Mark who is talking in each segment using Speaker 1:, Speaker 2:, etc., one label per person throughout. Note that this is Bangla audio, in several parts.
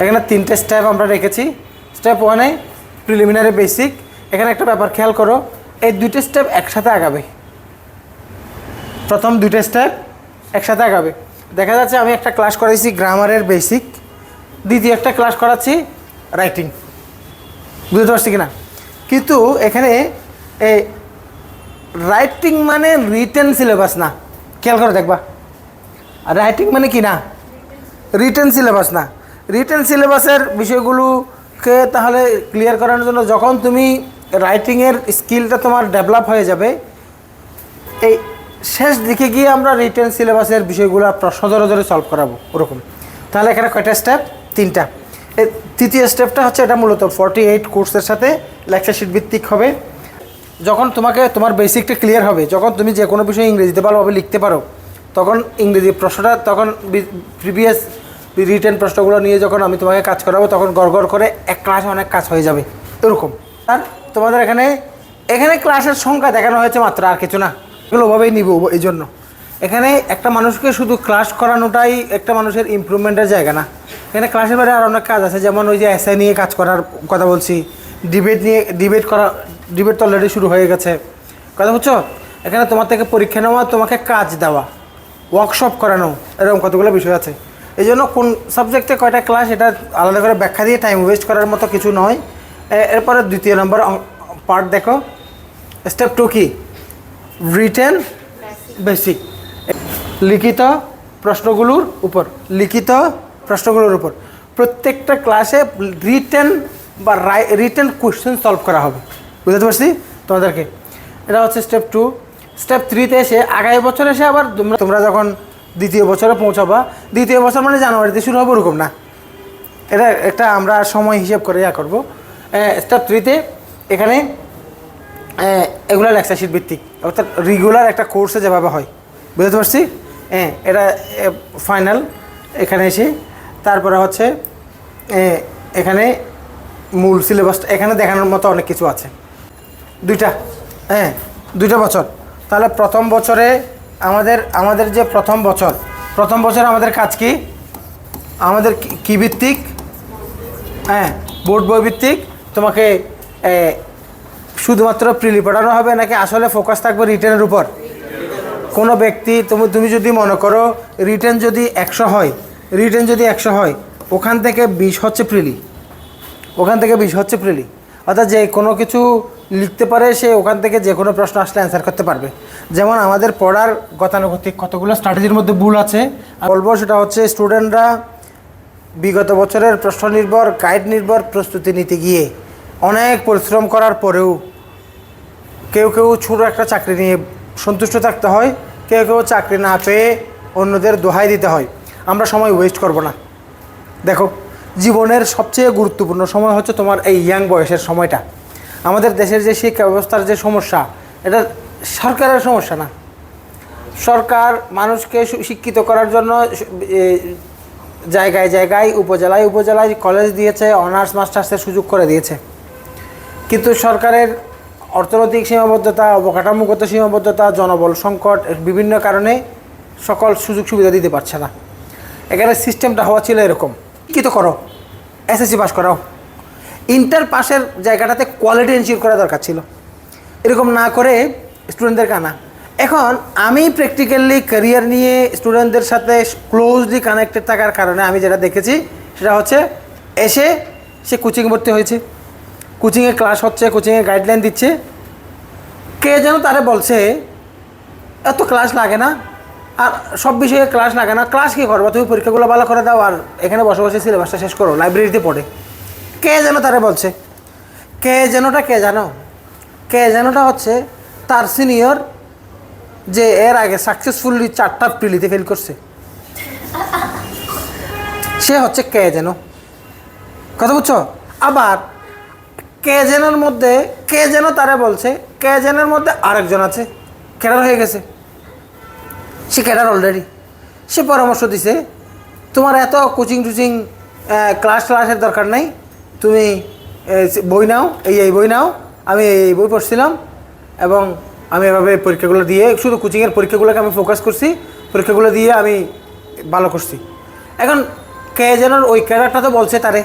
Speaker 1: এখানে তিনটে স্টেপ আমরা রেখেছি। স্টেপ ওয়ানে প্রিলিমিনারি বেসিক এখানে একটা ব্যাপার খেয়াল করো, এই দুইটা স্টেপ একসাথে আগাবে। প্রথম দুইটা স্টেপ একসাথে আগাবে। দেখা যাচ্ছে আমি একটা ক্লাস করাইছি গ্রামারের বেসিক দ্বিতীয় একটা ক্লাস করাচ্ছি রাইটিং বুঝতে পারছি কিনা? কিন্তু এখানে এই রাইটিং মানে রিটেন সিলেবাস না। খেয়াল করে দেখবা। রাইটিং মানে কি না? রিটেন সিলেবাস না। রিটেন সিলেবাসের বিষয়গুলোকে তাহলে ক্লিয়ার করানোর জন্য যখন তুমি রাইটিংয়ের স্কিলটা তোমার ডেভেলপ হয়ে যাবে, এই শেষ দিকে গিয়ে আমরা রিটেন সিলেবাসের বিষয়গুলো প্রশ্ন ধরে ধরে সলভ করাবো, ওরকম। তাহলে এখানে কয়টা স্টেপ তিনটা। তৃতীয় স্টেপটা হচ্ছে এটা মূলত ফর্টি এইট কোর্সের সাথে লেকচার শিট ভিত্তিক হবে। যখন তোমাকে তোমার বেসিকটা ক্লিয়ার হবে, যখন তুমি যে কোনো বিষয়ে ইংরেজিতে ভালোভাবে লিখতে পারো, তখন ইংরেজি প্রশ্নটা, তখন প্রিভিয়াস রিটেন প্রশ্নগুলো নিয়ে যখন আমি তোমাকে কাজ করাবো, তখন গড় করে এক ক্লাসে অনেক কাজ হয়ে যাবে। এরকম। আর তোমাদের এখানে এখানে ক্লাসের সংখ্যা দেখানো হয়েছে মাত্র, আর কিছু না। এগুলো ওভাবেই নিব এই জন্য। এখানে একটা মানুষকে শুধু ক্লাস করানোটাই একটা মানুষের ইমপ্রুভমেন্টের জায়গা না। এখানে ক্লাসের বাইরে আর অনেক কাজ আছে, যেমন ওই যে এসআই নিয়ে কাজ করার কথা বলছি। ডিবেট নিয়ে ডিবেট করা ডিবেট তো অলরেডি শুরু হয়ে গেছে। কথা বুঝছ? এখানে তোমার থেকে পরীক্ষা নেওয়া, তোমাকে কাজ দেওয়া। ওয়ার্কশপ করানো, এরকম কতগুলো বিষয় আছে। এই জন্য কোন সাবজেক্টে কয়টা ক্লাস এটা আলাদা করে ব্যাখ্যা দিয়ে টাইম ওয়েস্ট করার মতো কিছু নয়। এরপরে দ্বিতীয় নম্বর পার্ট দেখো। স্টেপ টু কি? রিটেন বেসিক লিখিত প্রশ্নগুলোর উপর, লিখিত প্রশ্নগুলোর উপর। প্রত্যেকটা ক্লাসে রিটেন বা রাই রিটেন কোয়েশ্চেন সলভ করা হবে। বুঝতে পারছি তোমাদেরকে? এটা হচ্ছে স্টেপ টু স্টেপ থ্রিতে এসে আগামী বছর এসে আবার তোমরা তোমরা যখন দ্বিতীয় বছরে পৌঁছাবা। দ্বিতীয় বছর মানে জানুয়ারিতে শুরু হবে ওরকম না। এটা একটা আমরা সময় হিসেব করে ইয়া করব। স্টেপ থ্রিতে এখানে এগুলো লেকচার শিট ভিত্তিক, অর্থাৎ রেগুলার একটা কোর্সে যেভাবে হয়। বুঝতে পারছি? হ্যাঁ এটা ফাইনাল এখানে এসে, তারপরে হচ্ছে এখানে মূল সিলেবাসটা এখানে দেখানোর মতো অনেক কিছু আছে। দুইটা হ্যাঁ দুইটা বছর। তাহলে প্রথম বছরে আমাদের আমাদের যে প্রথম বছর প্রথম বছর আমাদের কাজ কি? আমাদের কি- ভিত্তিক? হ্যাঁ বোর্ড বই ভিত্তিক। তোমাকে শুধুমাত্র প্রিলি পড়ানো হবে নাকি আসলে ফোকাস থাকবে রিটার্নের উপর? কোনো ব্যক্তি, তুমি তুমি যদি মনে করো রিটার্ন যদি একশো হয় রিটার্ন যদি একশো হয়, ওখান থেকে বিশ হচ্ছে প্রিলি। ওখান থেকে বিশ হচ্ছে প্রিলি। অর্থাৎ যে কোনো কিছু লিখতে পারে, সে ওখান থেকে যে কোনো প্রশ্ন আসলে অ্যান্সার করতে পারবে। যেমন আমাদের পড়ার গতানুগতিক কতগুলো স্ট্র্যাটেজির মধ্যে ভুল আছে বলব সেটা হচ্ছে স্টুডেন্টরা বিগত বছরের প্রশ্ন নির্ভর গাইড নির্ভর প্রস্তুতি নিতে গিয়ে অনেক পরিশ্রম করার পরেও কেউ কেউ ছোটো একটা চাকরি নিয়ে সন্তুষ্ট থাকতে হয়, কেউ কেউ চাকরি না পেয়ে অন্যদের দোহাই দিতে হয়। আমরা সময় ওয়েস্ট করব না। দেখো, জীবনের সবচেয়ে গুরুত্বপূর্ণ সময় হচ্ছে তোমার এই ইয়াং বয়সের সময়টা। আমাদের দেশের যে শিক্ষা ব্যবস্থার যে সমস্যা, এটা সরকারের সমস্যা না। সরকার মানুষকে শিক্ষিত করার জন্য জায়গায় জায়গায়, উপজেলায় উপজেলায় কলেজ দিয়েছে অনার্স মাস্টার্সের সুযোগ করে দিয়েছে। কিন্তু সরকারের অর্থনৈতিক সীমাবদ্ধতা, অবকাঠামোগত সীমাবদ্ধতা, জনবল সংকট বিভিন্ন কারণে সকল সুযোগ সুবিধা দিতে পারছে না। এখানে সিস্টেমটা হওয়া ছিল এরকম। কি তো করো? এসএসসি পাস করাও। ইন্টার পাশের জায়গাটাতে কোয়ালিটি এনশিওর করা দরকার ছিল। এরকম না করে স্টুডেন্টদের কানা। এখন আমি প্র্যাকটিক্যালি ক্যারিয়ার নিয়ে স্টুডেন্টদের সাথে ক্লোজলি কানেক্টেড থাকার কারণে আমি যেটা দেখেছি, সেটা হচ্ছে এসে সে কোচিং ভর্তি হয়েছে। কোচিংয়ে ক্লাস হচ্ছে কোচিংয়ে গাইডলাইন দিচ্ছে। কে যেন তারে বলছে, এত ক্লাস লাগে না, আর সব বিষয়ে ক্লাস লাগে না ক্লাস কী করব? তুমি পরীক্ষাগুলো ভালো করে দাও, আর এখানে বসে বসে সিলেবাসটা শেষ করো লাইব্রেরিতে পড়ে। কে যেন তারে বলছে? কে যেনটা কে জানো? কে যেনটা হচ্ছে তার সিনিয়র যে এর আগে সাকসেসফুলি চারটা প্রিলিতে ফেল করছে। সে হচ্ছে কে যেন। কথা বুঝছ? আবার কে জেনের মধ্যে কে যেন তারা বলছে, কে জেনের মধ্যে আরেকজন আছে ক্যাডার হয়ে গেছে। সে ক্যাডার অলরেডি সে পরামর্শ দিছে, তোমার এত কোচিং টুচিং ক্লাস ক্লাসের দরকার নাই তুমি বই নাও, এই এই বই নাও। আমি এই বই পড়ছিলাম এবং আমি এভাবে পরীক্ষাগুলো দিয়ে, শুধু কোচিংয়ের পরীক্ষাগুলোকে আমি ফোকাস করছি, পরীক্ষাগুলো দিয়ে আমি ভালো করছি। এখন কে যেন ওই ক্যাডারটা তো বলছে তারে।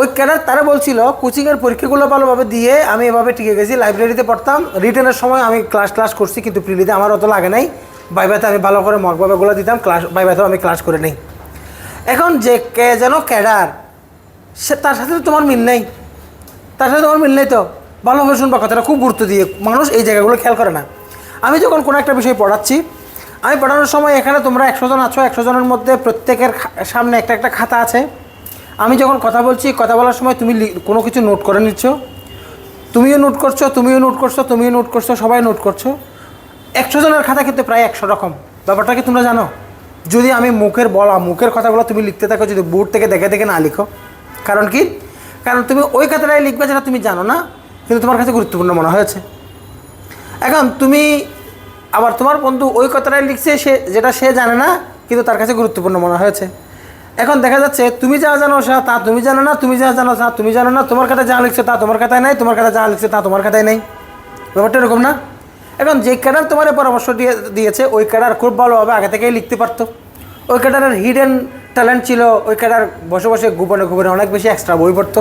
Speaker 1: ওই ক্যাডার তারা বলছিল কোচিংয়ের পরীক্ষাগুলো ভালোভাবে দিয়ে আমি এভাবে টিকে গেছি লাইব্রেরিতে পড়তাম। রিটার্নের সময় আমি ক্লাস ক্লাস করছি, কিন্তু প্রিলিতে আমার অত লাগে নাই। বাইবাতে আমি ভালো করে মগবাবাগুলো দিতাম ক্লাস বাইবাতেও আমি ক্লাস করে নেই। এখন যে কে যেন ক্যাডার সে তার সাথে তো তোমার মিল নেই। তার সাথে তোমার মিল নেই তো। ভালোভাবে শুনবা কথাটা, খুব গুরুত্ব দিয়ে। মানুষ এই জায়গাগুলো খেয়াল করে না। আমি যখন কোনো একটা বিষয় পড়াচ্ছি, আমি পড়ানোর সময় এখানে তোমরা একশো জন আছো, একশো জনের মধ্যে প্রত্যেকের সামনে একটা একটা খাতা আছে। আমি যখন কথা বলছি, কথা বলার সময় তুমি কোনো কিছু নোট করে নিচ্ছ। তুমিও নোট করছ, তুমিও নোট করছ, তুমিও নোট করছ, সবাই নোট করছ। একশো জনের খাতা কিন্তু প্রায় একশো রকম। ব্যাপারটা কি তোমরা জানো? যদি আমি মুখের বলা, মুখের কথাগুলো তুমি লিখতে থাকো, যদি বোর্ড থেকে দেখে দেখে না লিখো। কারণ কি? কারণ তুমি ওই কথাটাই লিখবে যেটা তুমি জানো না, কিন্তু তোমার কাছে গুরুত্বপূর্ণ মনে হয়েছে। এখন তুমি আবার তোমার বন্ধু ওই কথাটাই লিখছে, সে যেটা সে জানে না, কিন্তু তার কাছে গুরুত্বপূর্ণ মনে হয়েছে। এখন দেখা যাচ্ছে তুমি যা জানো সে তা তুমি জানো না, তুমি যা জানো তা তুমি জানো না, তোমার খাতায় যা লিখছে তা তোমার খাতায় নাই, তোমার খাতায় যা লিখছে তা তোমার খাতায় নেই। ব্যাপারটা এরকম না। এখন যে ক্যাডার তোমার পরামর্শ দিয়ে দিয়েছে, ওই ক্যাডার খুব ভালোভাবে আগে থেকেই লিখতে পারতো। ওই ক্যাডারের হিডেন ট্যালেন্ট ছিল, ওই ক্যাডার বসে বসে গোপনে গোপনে অনেক বেশি এক্সট্রা বই পড়তো।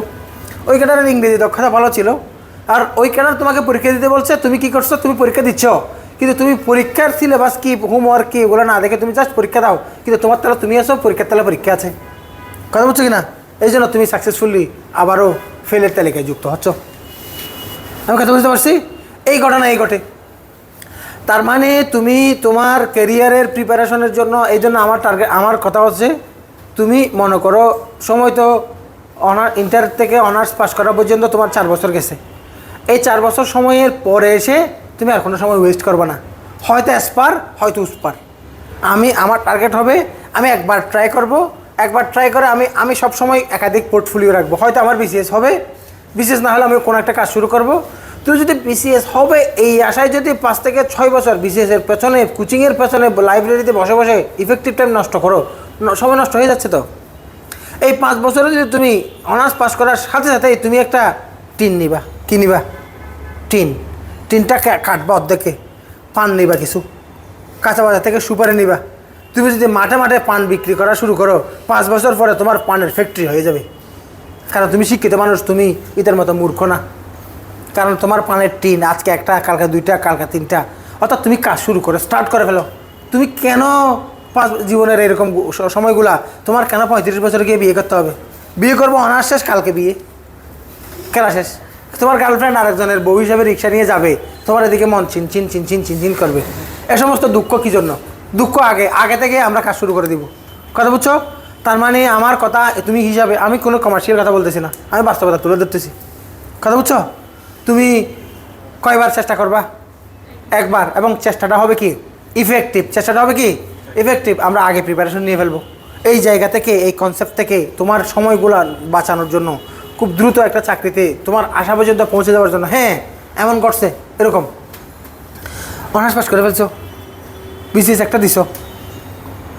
Speaker 1: ওই ক্যাডারের ইংরেজি দক্ষতা ভালো ছিল। আর ওই ক্যাডার তোমাকে পরীক্ষা দিতে বলছে, তুমি কি করছ? তুমি পরীক্ষা দিচ্ছ। কিন্তু তুমি পরীক্ষার সিলেবাস কি হোমওয়ার্ক কি এগুলো না দেখে তুমি জাস্ট পরীক্ষা দাও। কিন্তু তোমার তাহলে তুমি আসো পরীক্ষার তাহলে পরীক্ষা আছে। কথা বলছো কি না এই জন্য তুমি সাকসেসফুলি আবারও ফেলের তালিকায় যুক্ত হচ্ছ। আমি কথা বুঝতে পারছি? এই ঘটনা এই ঘটে। তার মানে তুমি তোমার কেরিয়ারের প্রিপারেশনের জন্য, এই জন্য আমার টার্গেট আমার কথা হচ্ছে তুমি মনে করো, সময় তো অনার ইন্টার থেকে অনার্স পাস করা পর্যন্ত তোমার চার বছর গেছে। এই চার বছর সময়ের পরে এসে তুমি আর কোনো সময় ওয়েস্ট করবে না। হয়তো অ্যাসপার হয়তো উসপার আমি, আমার টার্গেট হবে, আমি একবার ট্রাই করব। একবার ট্রাই করে আমি আমি সব সময় একাধিক পোর্টফোলিও রাখব। হয়তো আমার বিসিএস হবে। বিসিএস না হলে আমি কোনো একটা কাজ শুরু করব। তুই যদি বিসিএস হবে, এই আশায় যদি পাঁচ থেকে ছয় বছর বিসিএসের পেছনে কোচিংয়ের পেছনে লাইব্রেরিতে বসে বসে ইফেক্টিভ টাইম নষ্ট করো সময় নষ্ট হয়ে যাচ্ছে তো। এই পাঁচ বছরে যদি তুমি অনার্স পাস করার সাথে সাথে তুমি একটা টিন নিবা। কি নিবা? টিন। টিনটা কাটবা অর্ধেকে। পান নিবা কিছু। কাঁচা বাজার থেকে সুপারি নিবা। তুমি যদি মাঠে মাঠে পান বিক্রি করা শুরু করো, পাঁচ বছর পরে তোমার পানের ফ্যাক্টরি হয়ে যাবে। কারণ তুমি শিক্ষিত মানুষ, তুমি ইতের মতো মূর্খ না। কারণ তোমার পানের টিন আজকে একটা, কালকে দুইটা, কালকে তিনটা। অর্থাৎ তুমি কাজ শুরু করো স্টার্ট করে ফেলো। তুমি কেন পাঁচ জীবনের এরকম সময়গুলা তোমার কেন পঁয়ত্রিশ বছরে গিয়ে বিয়ে করতে হবে? বিয়ে করব, অনার্স শেষ, কালকে বিয়ে। খেলা শেষ। তোমার গার্লফ্রেন্ড আরেকজনের বউ হিসাবে রিক্সা নিয়ে যাবে, তোমার এদিকে মন চিন চিন চিন চিন চিন চিন করবে। এ সমস্ত দুঃখ কী জন্য? দুঃখ আগে আগে থেকে আমরা কাজ শুরু করে দিব। কথা বুঝছ? তার মানে আমার কথা তুমি হিসাবে, আমি কোনো কমার্শিয়াল কথা বলতেছি না, আমি বাস্তবতা তুলে ধরতেছি। কথা বুঝছ? তুমি কয়বার চেষ্টা করবা? একবার, এবং চেষ্টাটা হবে কি? ইফেক্টিভ চেষ্টাটা হবে কি? ইফেক্টিভ আমরা আগে প্রিপারেশন নিয়ে ফেলব। এই জায়গা থেকে, এই কনসেপ্ট থেকে তোমার সময়গুলো বাঁচানোর জন্য, খুব দ্রুত একটা চাকরিতে তোমার আশা পর্যন্ত পৌঁছে যাওয়ার জন্য। হ্যাঁ এমন করছে, এরকম। অনার্স পাস করে ফেলছো। বিসিএস একটা দিছো।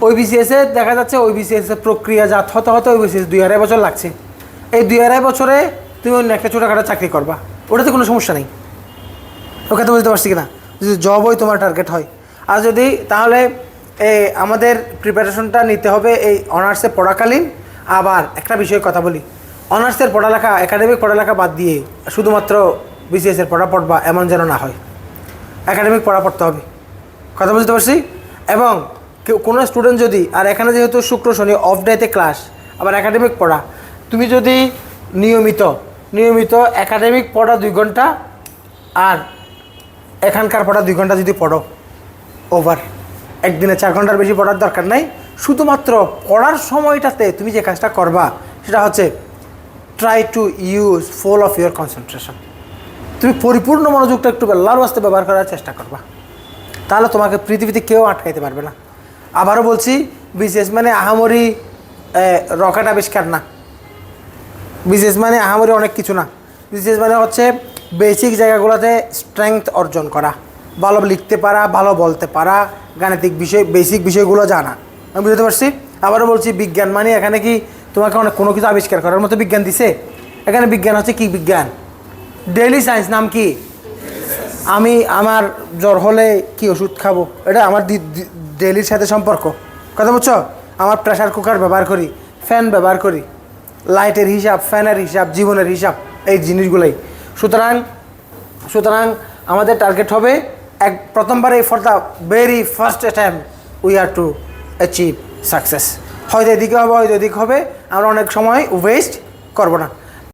Speaker 1: ওই বিসিএসে দেখা যাচ্ছে, ওই বিসিএস এর প্রক্রিয়া জাত হতে হতে ওই বিসিএস দুই আড়াই বছর লাগছে। এই দুই আড়াই বছরে তুমি অন্য একটা ছোটোখাটো চাকরি করবা। ওটাতে কোনো সমস্যা নেই। ওকে, তো বুঝতে পারছি কিনা? যদি জবই তোমার টার্গেট হয়। আর যদি, তাহলে আমাদের প্রিপারেশনটা নিতে হবে এই অনার্সে পড়াকালীন। আবার একটা বিষয়ে কথা বলি। অনার্সের পড়ালেখা একাডেমিক পড়ালেখা বাদ দিয়ে শুধুমাত্র বিসিএসের পড়া পড়বা এমন যেন না হয়। একাডেমিক পড়া পড়তে হবে। কথা বুঝতে পারছি? এবং কেউ, কোনো স্টুডেন্ট যদি, আর এখানে যেহেতু শুক্র, শনি অফ ডেতে ক্লাস আবার একাডেমিক পড়া, তুমি যদি নিয়মিত নিয়মিত একাডেমিক পড়া দুই ঘণ্টা, আর এখানকার পড়া দুই ঘণ্টা যদি পড়ো ওভার একদিনে চার ঘণ্টার বেশি পড়ার দরকার নাই। শুধুমাত্র পড়ার সময়টাতে তুমি যে কাজটা করবা, সেটা হচ্ছে try to use full of your concentration তুমি পরিপূর্ণ মনোযোগটা একটু আল্লাহর বাস্তে ব্যবহার করার চেষ্টা করবা। তাহলে তোমাকে পৃথিবীতে কেউ আটকাইতে পারবে না। আবারও বলছি বিশেষ মানে আহামরি রকেট আবিষ্কার না। বিশেষ মানে আহামরি অনেক কিছু না। বিশেষ মানে হচ্ছে বেসিক জায়গাগুলোতে স্ট্রেংথ অর্জন করা। ভালো লিখতে পারা, ভালো বলতে পারা, গাণিতিক বিষয় বেসিক বিষয়গুলো জানা। আমি বুঝতে পারছি? আবারও বলছি, বিজ্ঞান মানে এখানে কি তোমাকে অনেক, কোনো কিছু আবিষ্কার করার মতো বিজ্ঞান দিছে? এখানে বিজ্ঞান হচ্ছে কি বিজ্ঞান? ডেইলি সায়েন্স নাম কি? আমি আমার জ্বর হলে কি ওষুধ খাব? এটা আমার ডেলির সাথে সম্পর্ক। কথা বুঝছ? আমার প্রেশার কুকার ব্যবহার করি ফ্যান ব্যবহার করি লাইটের হিসাব ফ্যানের হিসাব, জীবনের হিসাব, এই জিনিসগুলোই। সুতরাং সুতরাং আমাদের টার্গেট হবে এক প্রথমবারে for the very first time we are to achieve success হয়তো এদিকে হবে, হয়তো এদিকে হবে। আমরা অনেক সময় ওয়েস্ট করব না।